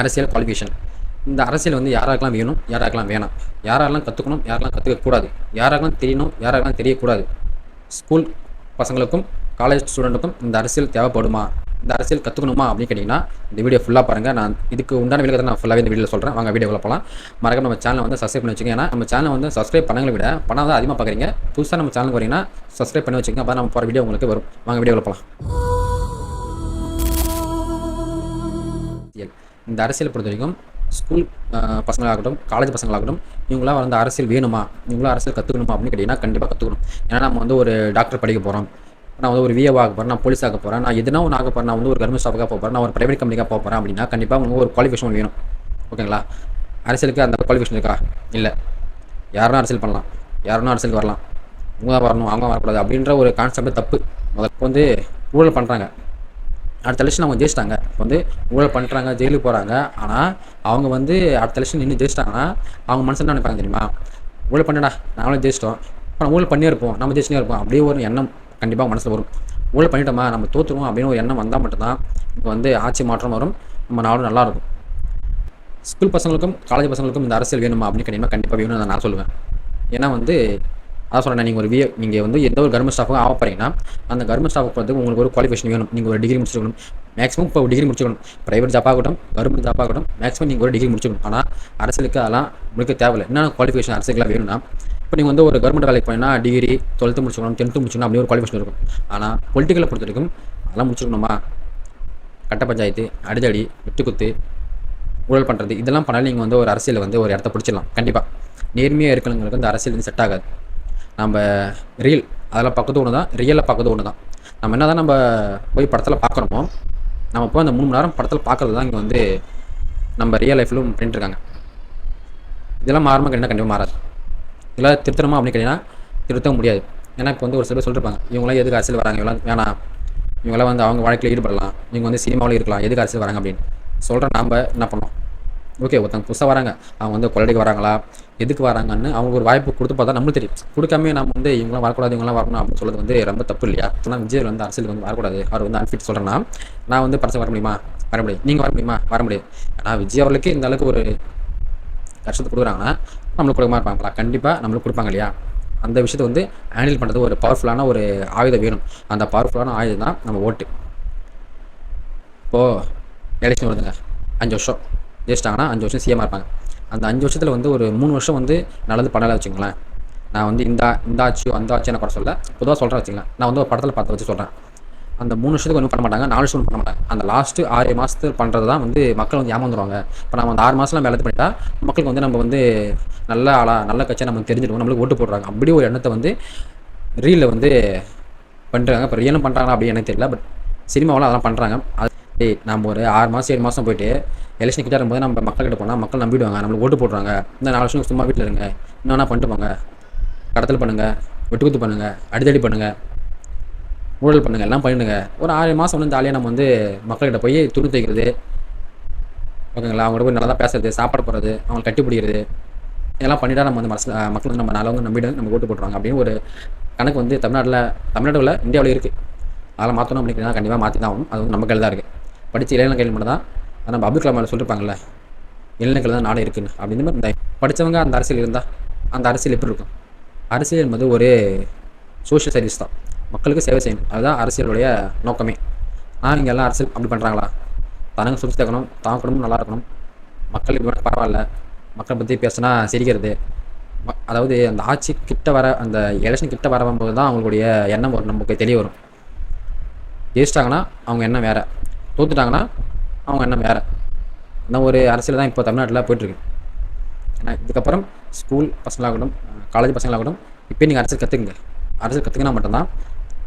அரசியல் குவாலிஃபிகேஷன் இந்த அரசியல் வந்து யாராக்கெல்லாம் வேணும் யாராக்கெல்லாம் வேணாம். யாரெல்லாம் கற்றுக்கணும் யாரெல்லாம் கற்றுக்கக்கூடாது யாராருக்கெல்லாம் தெரியணும் யாராருக்கெல்லாம் தெரியக்கூடாது. ஸ்கூல் பசங்களுக்கும் காலேஜ் ஸ்டூடெண்ட்டுக்கும் இந்த அரசியல் தேவைப்படுமா? இந்த அரசியல் கற்றுக்கணுமா அப்படின்னு கேட்டிங்கன்னா இந்த வீடியோ ஃபுல்லாக பாருங்கள் நான் இதுக்கு உண்டான விளக்கத்தை நான் ஃபுல்லாகவே இந்த வீடியோவில் சொல்கிறேன் வாங்க வீடியோவில் போகலாம் மறக்காம நம்ம சேனலை வந்து சப்ஸ்கிரைப் பண்ணி வச்சுக்கோங்க. ஏன்னா நம்ம சேனலை வந்து சப்ஸ்கிரைப் பண்ணங்களை விட பணம் தான் அதிகமாக பார்க்குறீங்க புதுசாக நம்ம சேனலுக்கு வரீங்கன்னா சப்ஸ்கிரைப் பண்ணி வச்சுக்கோங்க. அப்போ நம்ம போகிற வீடியோ உங்களுக்கு வரும். வாங்க வீடியோவில் போகலாம் இந்த அரசியல் பொறுத்த வரைக்கும் ஸ்கூல் பசங்களாகட்டும் காலேஜ் பசங்களாகட்டும் இவங்களாம் வந்து அரசியல் வேணுமா? இவங்களாம் அரசியல் கற்றுக்கணுமா அப்படின்னு கேட்டிங்கன்னா கண்டிப்பாக கற்றுக்கணும் ஏன்னா நம்ம வந்து ஒரு டாக்டர் படிக்க போகிறோம் நான் வந்து ஒரு விஏ ஆக போகிறேன் நான் போலீஸ் ஆக போகிறேன் நான் எதுனா ஒன்று ஆக போகிறேன் நான் வந்து ஒரு கவர்மெண்ட் ஸ்டாஃபாக போகிறேன் நான் ஒரு ப்ரைவேட் கம்பெனிக்காக போகிறேன் அப்படின்னா கண்டிப்பாக உங்களுக்கு ஒரு குவாலிஃபிகேஷன் வேணும். ஓகேங்களா? அரசியலுக்கு அந்த குவாலிஃபிகேஷன் இருக்கா? இல்லை. யாரும் அரசியல் பண்ணலாம். யாரும் அரசியலுக்கு வரலாம். இவங்க தான் வரணும் அவங்க வரக்கூடாது அப்படின்ற ஒரு கான்செப்ட் தப்பு. முதல்ல வந்து ஊழல் பண்ணுறாங்க அடுத்த எலெக்ஷன் அவங்க ஜெயிச்சிட்டாங்க. இப்போ வந்து ஊழல் பண்ணுறாங்க ஜெயிலுக்கு போகிறாங்க ஆனால் அவங்க வந்து அடுத்த எலெக்ஷன் நின்று ஜெயிச்சிட்டாங்கன்னா அவங்க மனசில் என்ன நினைப்பாங்க தெரியுமா? ஊழல் பண்ணடா நாங்களும் ஜெயிச்சிட்டோம். இப்போ நம்ம ஊழல் பண்ணியே இருப்போம் நம்ம ஜெயிச்சுனே இருப்போம். அப்படியே ஒரு எண்ணம் கண்டிப்பாக மனசில் வரும். ஊழல் பண்ணிட்டோமா நம்ம தோற்றுருவோம் அப்படின்னு ஒரு எண்ணம் வந்தால் மட்டும்தான் இப்போ வந்து ஆட்சி மாற்றம் வரும். நம்ம நாடும் நல்லா இருக்கும். ஸ்கூல் பசங்களுக்கும் காலேஜ் பசங்களுக்கும் இந்த அரசியல் வேணுமா அப்படின்னு கண்டிப்பாக கண்டிப்பாக வேணும்னு நான் சொல்லுவேன். ஏன்னா வந்து அதான் சொல்கிறேன் நீங்கள் ஒரு விஏ நீங்கள் வந்து எந்த ஒரு கவர்மெண்ட் ஸ்டாஃபாக ஆக போகிறீங்கன்னா அந்த கவர்மெண்ட் ஸ்டாஃப் வந்து உங்களுக்கு ஒரு குவாலிஃபிகேஷன் வேணும். நீங்கள் ஒரு டிகிரி முடிச்சுக்கணும் மேக்ஸிமம் இப்போ டிகிரி முடிச்சுக்கணும் ப்ரைவேட் ஜாப் ஆகட்டும் கவர்மெண்ட் ஜாப் ஆகட்டும் மேக்ஸிமம் நீங்கள் ஒரு டிகிரி முடிச்சுக்கணும் ஆனால் அரசுக்கு அதெல்லாம் உங்களுக்கு தேவையில்லை. என்னென்ன குவாலிஃபிகேஷன் அரசுக்கெல்லாம் வேணும்னா இப்போ நீங்கள் வந்து ஒரு கவர்மெண்ட் வேலைக்கு போனீங்கன்னா டிகிரி டுவெல்த்து முடிச்சுக்கணும் டென்த்து முடிச்சுக்கணும் அப்படி ஒரு குவாலிஃபிகேஷன் இருக்கும். ஆனால் பொலிட்டிக்கலை பொறுத்த வரைக்கும் அதெல்லாம் முடிச்சுக்கணுமா கட்ட பஞ்சாயத்து அடிதடி வெட்டுக்குத்து ஊழல் பண்ணுறது இதெல்லாம் பண்ணாலும் நீங்கள் வந்து ஒரு அரசியலில் வந்து ஒரு இடத்த பிடிச்சிடலாம். கண்டிப்பாக நேர்மையாக இருக்கணுங்களுக்கு அந்த அரசியல் வந்து செட் ஆகாது. நம்ம ரீல் அதெல்லாம் பார்க்கறது ஒன்று தான் ரியலில் பார்க்கறது ஒன்று தான் நம்ம என்ன தான் நம்ம போய் படத்தில் பார்க்குறோமோ நம்ம போய் அந்த மூணு மணி நேரம் படத்தில் பார்க்குறது தான் இங்கே வந்து நம்ம ரியல் லைஃப்லும் பண்ணிட்டுருக்காங்க இதெல்லாம் மாறாமல் கேட்டால் கண்டிப்பாக மாறாது. இதெல்லாம் திருத்தணுமா அப்படின்னு கேட்டிங்கன்னா திருத்த முடியாது. ஏன்னா இப்போ வந்து ஒரு சில பேர் சொல்லிருப்பாங்க இவங்களாம் எதுக்கு அரசியல் வராங்க இவங்களாம் வேணாம். இவங்களாம் வந்து அவங்க வாழ்க்கையில் ஈடுபடலாம். இவங்க வந்து சினிமாவில் இருக்கலாம் எதுக்கு அரசியல் வராங்க அப்படின்னு. சொல்கிற நாம் என்ன பண்ணோம் ஓகே ஒருத்தங்க புதுசாக வராங்க. அவங்க வந்து கொள்ளடிக்கு வராங்களா? எதுக்கு வராங்கன்னு அவங்க ஒரு வாய்ப்பு கொடுத்து பார்த்தா நம்மளுக்கு தெரியும். கொடுக்காம நம்ம வந்து இவங்களாம் வரக்கூடாது இவங்களாம் வரணும் அப்படின்னு சொல்றது வந்து ரொம்ப தப்பு இல்லையா? ஆனால் விஜய் வந்து அரசியல் வந்து வரக்கூடாது. அவர் வந்து அன்ஃபிட் சொல்கிறேன்னா நான் வந்து பரிசு வர முடியுமா? வர முடியும் நீங்கள் வர முடியுமா? வர முடியும் ஆனால் விஜய் அவர்களுக்கு இந்த அளவுக்கு ஒரு கஷ்டத்தை கொடுக்குறாங்கன்னா நம்மளுக்கு கொடுக்கமா இருப்பாங்களா கண்டிப்பாக நம்மளுக்கு கொடுப்பாங்க இல்லையா? அந்த விஷயத்தை வந்து ஹேண்டில் பண்ணுறது ஒரு பவர்ஃபுல்லான ஒரு ஆயுதம் வேணும். அந்த பவர்ஃபுல்லான ஆயுதம் தான் நம்ம ஓட்டு. இப்போது எலெக்ஷன் வருதுங்க. அஞ்சு வருஷம். ஜெயிச்சிட்டாங்கன்னா அஞ்சு வருஷம் சிஎம்மாக இருப்பாங்க. அந்த அஞ்சு வருஷத்தில் வந்து ஒரு மூணு வருஷம் வந்து நல்லது பண்ணலை வச்சுங்களேன் நான் வந்து இந்த இந்த ஆச்சு அந்த ஆச்சு நான் கூட சொல்ல பொதுவாக சொல்கிறேன் வச்சுங்களேன் நான் வந்து ஒரு படத்தில் பார்த்து வச்சு சொல்கிறேன் அந்த மூணு வருஷத்துக்கு ஒன்றும் பண்ண மாட்டாங்க நாலு வருஷம் ஒன்றும் பண்ண மாட்டாங்க. அந்த லாஸ்ட்டு ஆறு மாதத்துக்கு பண்ணுறது தான் வந்து மக்கள் வந்து ஏமாந்துருவாங்க. இப்போ நம்ம அந்த ஆறு மாதம்லாம் வேலை பண்ணிட்டா மக்களுக்கு வந்து நம்ம வந்து நல்ல ஆளா நல்ல கட்சியாக நம்ம தெரிஞ்சிடுவோம் நம்மளுக்கு ஓட்டு போடுறாங்க. அப்படி ஒரு எண்ணத்தை வந்து ரீலில் வந்து பண்ணுறாங்க இப்போ ரியலும் பண்ணுறாங்களா அப்படின்னு எனக்கு தெரியல பட் சினிமாவில் அதெல்லாம் பண்ணுறாங்க அது டேய் நம்ம ஒரு ஆறு மாதம் ஏழு மாதம் போயிட்டு எலெக்ஷன் கிட்ட இருக்கும்போது நம்ம மக்கள்கிட்ட போனால் மக்கள் நம்பிடுவாங்க. நம்மளுக்கு ஓட்டு போடுறாங்க இந்த நாலு வருஷம் சும்மா வீட்டில் இருங்க. என்ன பண்ணிட்டு போங்க. கடத்தல் பண்ணுங்கள் வெட்டுக்குத்து பண்ணுங்கள் அடிதடி பண்ணுங்கள் ஊழல் பண்ணுங்க. எல்லாம் பண்ணிடுங்க. ஒரு ஆறு மாதம் வந்து ஜாலியாக நம்ம வந்து மக்கள்கிட்ட போய் துணி தைக்கிறது. ஓகேங்களா? அவங்கள்ட்ட போய் நல்லா பேசுறது சாப்பாடு போடுறது அவங்களை கட்டி பிடிக்கிறது. இதெல்லாம் பண்ணிட்டா நம்ம வந்து மனசில் மக்கள் வந்து நம்ம நல்லவங்க நம்பிட்டு நம்ம ஓட்டு போட்டுருவாங்க அப்படின்னு ஒரு கணக்கு வந்து தமிழ்நாட்டில் தமிழ்நாட்டில் இந்தியாவில் இருக்குது அதெல்லாம் மாற்றணும் அப்படின்னா கண்டிப்பாக மாற்றி தான் ஆகும் அது வந்து நம்ம கையில் தான் இருக்குது படித்த இளைஞர்கள் மட்டும் தான். நம்ம அப்துல் கலாம் சொல்லியிருப்பாங்கல்ல இளைஞர்கள் தான் நாடு இருக்குன்னு. அப்படின்னு மாதிரி இந்த படித்தவங்க அந்த அரசியல் இருந்தால் அந்த அரசியல் எப்படி இருக்கும்? அரசியல் என்பது ஒரு சோஷியல் சர்வீஸ் தான். மக்களுக்கு சேவை செய்யணும் அதுதான் அரசியலுடைய நோக்கமே. ஆனால் இங்கே எல்லாம் அரசியல் அப்படி பண்ணுறாங்களா தனங்க சுற்றி தக்கணும் தான் குடும்பம் நல்லா இருக்கணும். மக்கள் இப்படி பரவாயில்ல. மக்களை பற்றி பேசினா சிரிக்கிறது. ம- அதாவது அந்த ஆட்சி கிட்ட வர அந்த எலெக்ஷன் கிட்ட வரும்போது தான் அவங்களுடைய எண்ணம் வரும் நமக்கு தெரிய வரும். ஜெயிச்சிட்டாங்கன்னா அவங்க எண்ணம் வேறு. தோத்துட்டாங்கன்னா அவங்க எண்ணம் வேறு. அந்த ஒரு அரசியல் தான் இப்போ தமிழ்நாட்டில் போயிட்டுருக்கு. ஏன்னா இதுக்கப்புறம் ஸ்கூல் பசங்களாகட்டும் காலேஜ் பசங்களாகட்டும் இப்போ நீங்கள் அரசியல் கற்றுக்குங்க அரசியல் கற்றுக்கினா மட்டும்தான்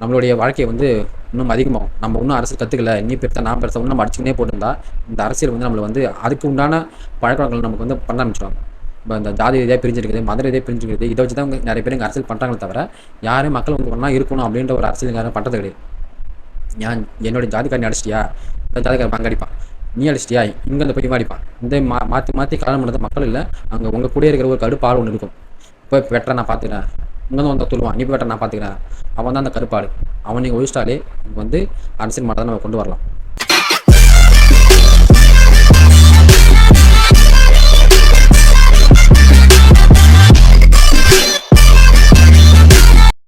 நம்மளுடைய வாழ்க்கையை வந்து இன்னும் அதிகமாகும். நம்ம இன்னும் அரசியல் கற்றுக்கல நீ பெருசா நான் பெருசா இன்னும் நம்ம அடிச்சுக்கினே போட்டிருந்தா இந்த அரசியல் வந்து நம்மளை வந்து அதுக்கு உண்டான பழக்கவழக்கங்கள் நமக்கு வந்து பண்ண ஆரம்பிச்சிடுவாங்க இப்போ இந்த ஜாதி இதாக பிரிஞ்சிருக்குது மத இதே பிரிஞ்சிருக்குது இதை வச்சு தான் நிறைய பேர் இங்கே அரசியல் பண்ணுறாங்களே தவிர யாரும் மக்கள் வந்து ஒன்றா இருக்கணும் அப்படின்ற ஒரு அரசியல் யாரும் பண்ணுறது கிடையாது. ஏன் என்னோட ஜாதிக்காரன் அடிச்சிட்டியா? இந்த பங்கடிப்பான் அங்கே அடிப்பான் நீ அடிச்சிட்டியா இங்கேருந்து போய் அடிப்பான் இந்த மா மாற்றி மாற்றி கல்யாணம் பண்ணுறது மக்கள் இல்லை. அங்கே உங்கள் கூட இருக்கிற ஒரு கடுப்பாடு ஒன்று இருக்கும். இப்போ வெட்டரை நான் பார்த்துக்கிறேன் இங்கேருந்து வந்தால் சொல்லுவான் நீ போய் வெட்டரை நான் பார்த்துக்கிறேன் அவன் தான் அந்த கருப்பாடு அவன் நீங்கள் ஒழிச்சிட்டாலே வந்து அரசியல் மாற்றம் நம்ம கொண்டு வரலாம்.